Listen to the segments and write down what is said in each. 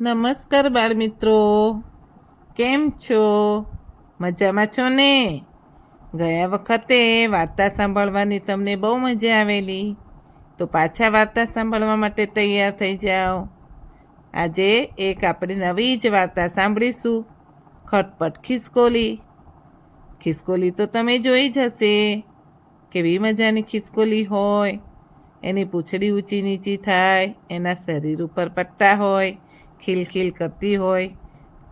નમસ્કાર બાળ મિત્રો. કેમ છો? મજામાં છો ને? ગયા વખતે વાર્તા સાંભળવાની તમને બહુ મજા આવેલી. તો પાછા વાર્તા સાંભળવા માટે તૈયાર થઈ જાઓ. આજે એક આપણે નવી જ વાર્તા સાંભળીશું. ખટપટ ખિસકોલી. ખિસકોલી તો તમે જોઈ જ હશે. કેવી મજાની ખિસકોલી હોય. એની પૂંછડી ઊંચી નીચી થાય, એના શરીર ઉપર પટ્ટા હોય ખીલખીલ કરતી હોય,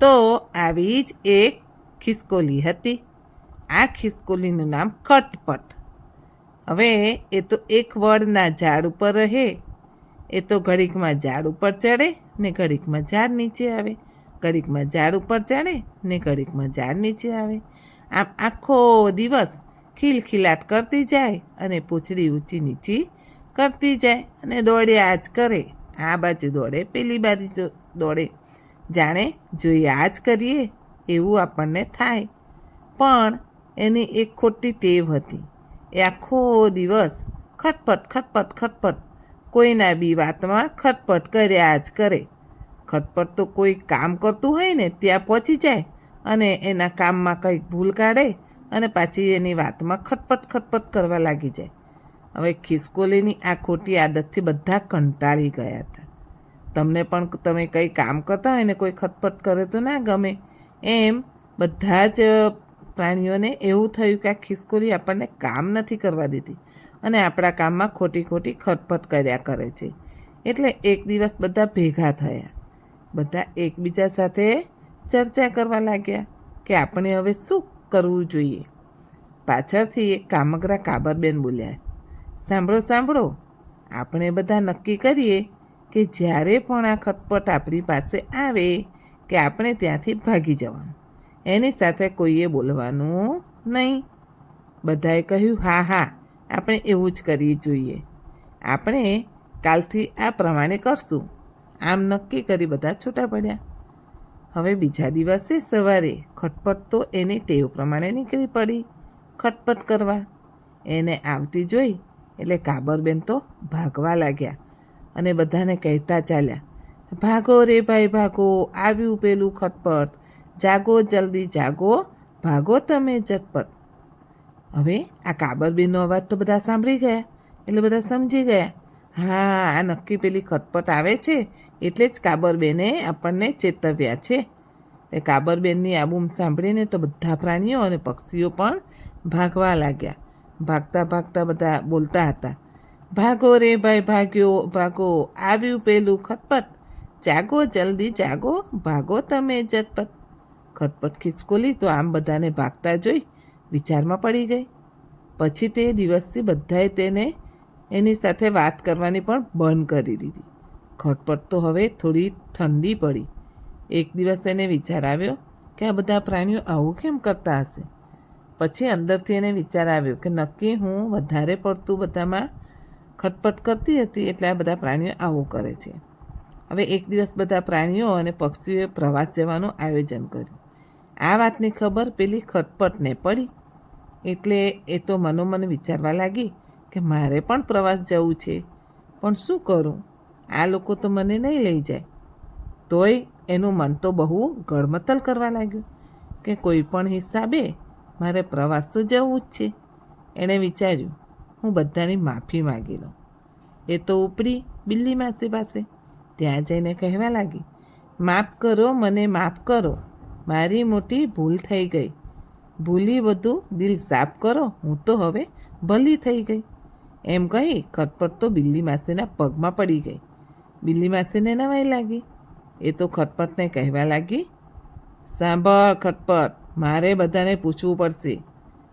તો આવી જ એક ખિસકોલી હતી. આ ખિસકોલીનું નામ ખટપટ. હવે એ તો એક વડના ઝાડ ઉપર રહે. એ તો ઘડીકમાં ઝાડ ઉપર ચડે ને ઘડીકમાં ઝાડ નીચે આવે. ઘડીકમાં ઝાડ ઉપર ચડે ને ઘડીકમાં ઝાડ નીચે આવે. આમ આખો દિવસ ખીલખીલાટ કરતી જાય અને પૂંછડી ઊંચી નીચી કરતી જાય અને દોડ્યા જ કરે. આ બાજુ દોડે, પેલી બાજુ દોડે. જાણે જોઈએ આ જ કરીએ, એવું આપણને થાય. પણ એની એક ખોટી ટેવ હતી. એ આખો દિવસ ખટપટ ખટપટ ખટપટ કોઈના બી વાતમાં ખટપટ કર્યા જ કરે. ખટપટ તો કોઈ કામ કરતું હોય ને, ત્યાં પહોંચી જાય અને એના કામમાં કંઈક ભૂલ કાઢે અને પાછી એની વાતમાં ખટપટ ખટપટ કરવા લાગી જાય. હવે ખિસકોલીની આ ખોટી આદતથી બધા કંટાળી ગયા હતા. તમને પણ તમે કંઈ કામ કરતા હોય ને કોઈ ખતપટ કરે તો ના ગમે. એમ બધા જ પ્રાણીઓને એવું થયું કે આ ખિસકોલી આપણને કામ નથી કરવા દેતી અને આપણા કામમાં ખોટી ખોટી ખટપટ કર્યા કરે છે. એટલે એક દિવસ બધા ભેગા થયા. બધા એકબીજા સાથે ચર્ચા કરવા લાગ્યા કે આપણે હવે શું કરવું જોઈએ? પાછળથી એક કામગરા કાબરબેન બોલ્યા સાંભળો સાંભળો. આપણે બધા નક્કી કરીએ કે જ્યારે પણ આ ખટપટ આપણી પાસે આવે કે આપણે ત્યાંથી ભાગી જવાનું. એની સાથે કોઈએ બોલવાનું નહીં. બધાએ કહ્યું, હા હા, આપણે એવું જ કરીએ જોઈએ. આપણે કાલથી આ પ્રમાણે કરશું. આમ નક્કી કરી બધા છૂટા પડ્યા. હવે બીજા દિવસે સવારે ખટપટ તો એની ટેવ પ્રમાણે નીકળી પડી. ખટપટ કરવા. એને આવતી જોઈ એટલે કાબરબેન તો ભાગવા લાગ્યા અને બધાને કહેતા ચાલ્યા, ભાગો રે ભાઈ, ભાગો, આવ્યું પેલું ખટપટ. જાગો, જલ્દી જાગો, ભાગો તમે ઝટપટ. હવે આ કાબરબેનનો અવાજ તો બધા સાંભળી ગયા, એટલે બધા સમજી ગયા, હા, આ નક્કી પેલી ખટપટ આવે છે, એટલે જ કાબરબેને આપણને ચેતવ્યા છે. એ કાબરબેનની આ બૂમ સાંભળીને તો બધા પ્રાણીઓ અને પક્ષીઓ પણ ભાગવા લાગ્યા. ભાગતા ભાગતા બધા બોલતા હતા. ભાગો રે ભાઈ, ભાગ્યો, ભાગો, આવ્યું પેલું ખટપટ. જાગો, જલ્દી જાગો, ભાગો તમે ઝટપટ. ખટપટ ખિસકોલી તો આમ બધાને ભાગતા જોઈ વિચારમાં પડી ગઈ. પછી તે દિવસથી બધાએ તેને એની સાથે વાત કરવાની પણ બંધ કરી દીધી. ખટપટ તો હવે થોડી ઠંડી પડી. એક દિવસ એને વિચાર આવ્યો કે આ બધા પ્રાણીઓ આવું કેમ કરતા હશે? પછી અંદરથી એને વિચાર આવ્યો કે નક્કી હું વધારે પડતું બધામાં ખટપટ કરતી હતી એટલે આ બધા પ્રાણીઓ આવું કરે છે. હવે એક દિવસ બધા પ્રાણીઓ અને પક્ષીઓએ પ્રવાસ જવાનું આયોજન કર્યું. આ વાતની ખબર પેલી ખટપટને પડી. એટલે એ તો મનોમન વિચારવા લાગી કે મારે પણ પ્રવાસ જવું છે. પણ શું કરું? આ લોકો તો મને નહીં લઈ જાય. તોય એનું મન તો બહુ ગળમતલ કરવા લાગ્યું કે કોઈ પણ હિસાબે મારે પ્રવાસ તો જવું જ છે. એણે વિચાર્યું, હું બધાની માફી માગી લઉં. એ તો ઉપડી બિલ્લી માસી પાસે. ત્યાં જઈને કહેવા લાગી, માફ કરો, મને માફ કરો. મારી મોટી ભૂલ થઈ ગઈ. ભૂલી બધું દિલ સાફ કરો. હું તો હવે ભલી થઈ ગઈ. એમ કહી ખટપટ તો બિલ્લી માસીના પગમાં પડી ગઈ. બિલ્લી માસીને નવાઈ લાગી. એ તો ખટપટને કહેવા લાગી, સાંભળ ખટપટ. મારે બધાને પૂછવું પડશે.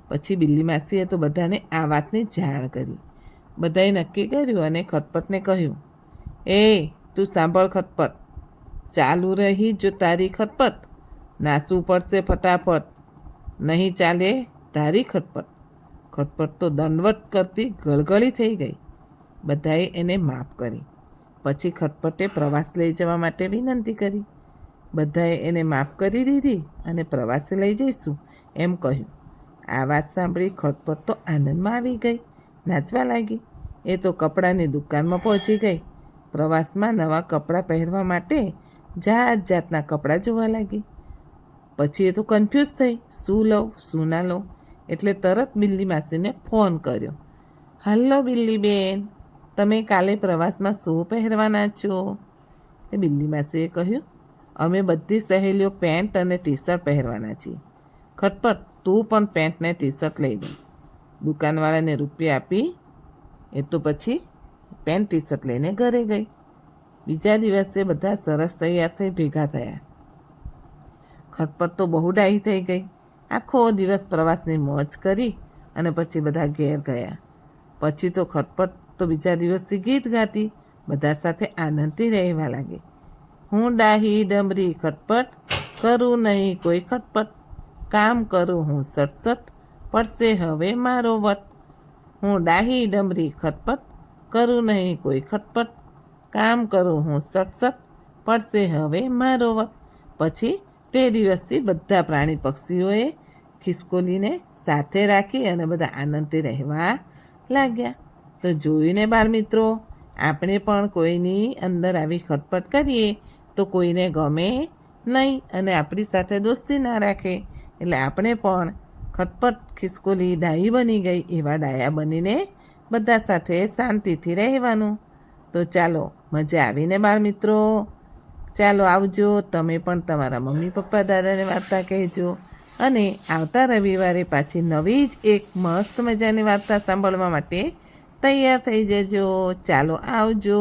પછી બિલ્લી માસીએ તો બધાને આ વાતની જાણ કરી. બધાએ નક્કી કર્યું અને ખટપટને કહ્યું, એ, તું સાંભળ ખટપટ. ચાલુ રહી જો તારી ખટપટ. નાસવું પડશે ફટાફટ. નહીં ચાલે તારી ખટપટ. ખટપટ તો દંડવટ કરતી ગળગળી થઈ ગઈ. બધાએ એને માફ કરી. પછી ખટપટે પ્રવાસ લઈ જવા માટે વિનંતી કરી. બધાએ એને માફ કરી દીધી અને પ્રવાસે લઈ જઈશું, એમ કહ્યું. આ વાત સાંભળી ખટપટ તો આનંદમાં આવી ગઈ. નાચવા લાગી. એ તો કપડાની દુકાનમાં પહોંચી ગઈ. પ્રવાસમાં નવા કપડાં પહેરવા માટે જાત જાતના કપડાં જોવા લાગી. પછી એ તો કન્ફ્યુઝ થઈ. શું લઉં, શું ના લઉં? એટલે તરત બિલ્લી માસીને ફોન કર્યો. હલો બિલ્લી બેન, તમે કાલે પ્રવાસમાં શું પહેરવાના છો? એ બિલ્લી માસીએ કહ્યું. અમે બધી સહેલીઓ પેન્ટ અને ટી શર્ટ પહેરવાના છીએ. ખટપટ, તું પણ પેન્ટ ને ટી શર્ટ લઈ લે. દુકાનવાળાને રૂપિયા આપી, એ તો પછી પેન્ટ ટી શર્ટ લઈને ઘરે ગઈ. બીજા દિવસે બધા સરસ તૈયાર થઈ ભેગા થયા. ખટપટ તો બહુ ડાહી થઈ ગઈ. આખો દિવસ પ્રવાસની મોજ કરી અને પછી બધા ઘેર ગયા. પછી તો ખટપટ તો બીજા દિવસથી ગીત ગાતી, બધા સાથે આનંદથી રહેવા લાગી. હું ડાહી ડમરી ખટપટ, કરું નહીં કોઈ ખટપટ. કામ કરું હું સટસટ, પડશે હવે મારો વટ. હું ડાહી ડમરી ખટપટ, કરું નહીં કોઈ ખટપટ. કામ કરું હું સટસટ, પડશે હવે મારો વટ. પછી તે દિવસથી બધા પ્રાણી પક્ષીઓએ ખિસકોલીને સાથે રાખી અને બધા આનંદથી રહેવા લાગ્યા. તો જોઈને બાળ મિત્રો, આપણે પણ કોઈની અંદર આવી ખટપટ કરીએ તો કોઈને ગમે નહીં અને આપણી સાથે દોસ્તી ના રાખે. એટલે આપણે પણ ખટપટ, ખિસકોલી ડાહી બની ગઈ એવા ડાયા બનીને બધા સાથે શાંતિથી રહેવાનું. તો ચાલો, મજા આવીને બાળ મિત્રો. ચાલો, આવજો. તમે પણ તમારા મમ્મી, પપ્પા, દાદાને વાર્તા કહેજો. અને આવતા રવિવારે પાછી નવી જ એક મસ્ત મજાની વાર્તા સાંભળવા માટે તૈયાર થઈ જજો. ચાલો, આવજો.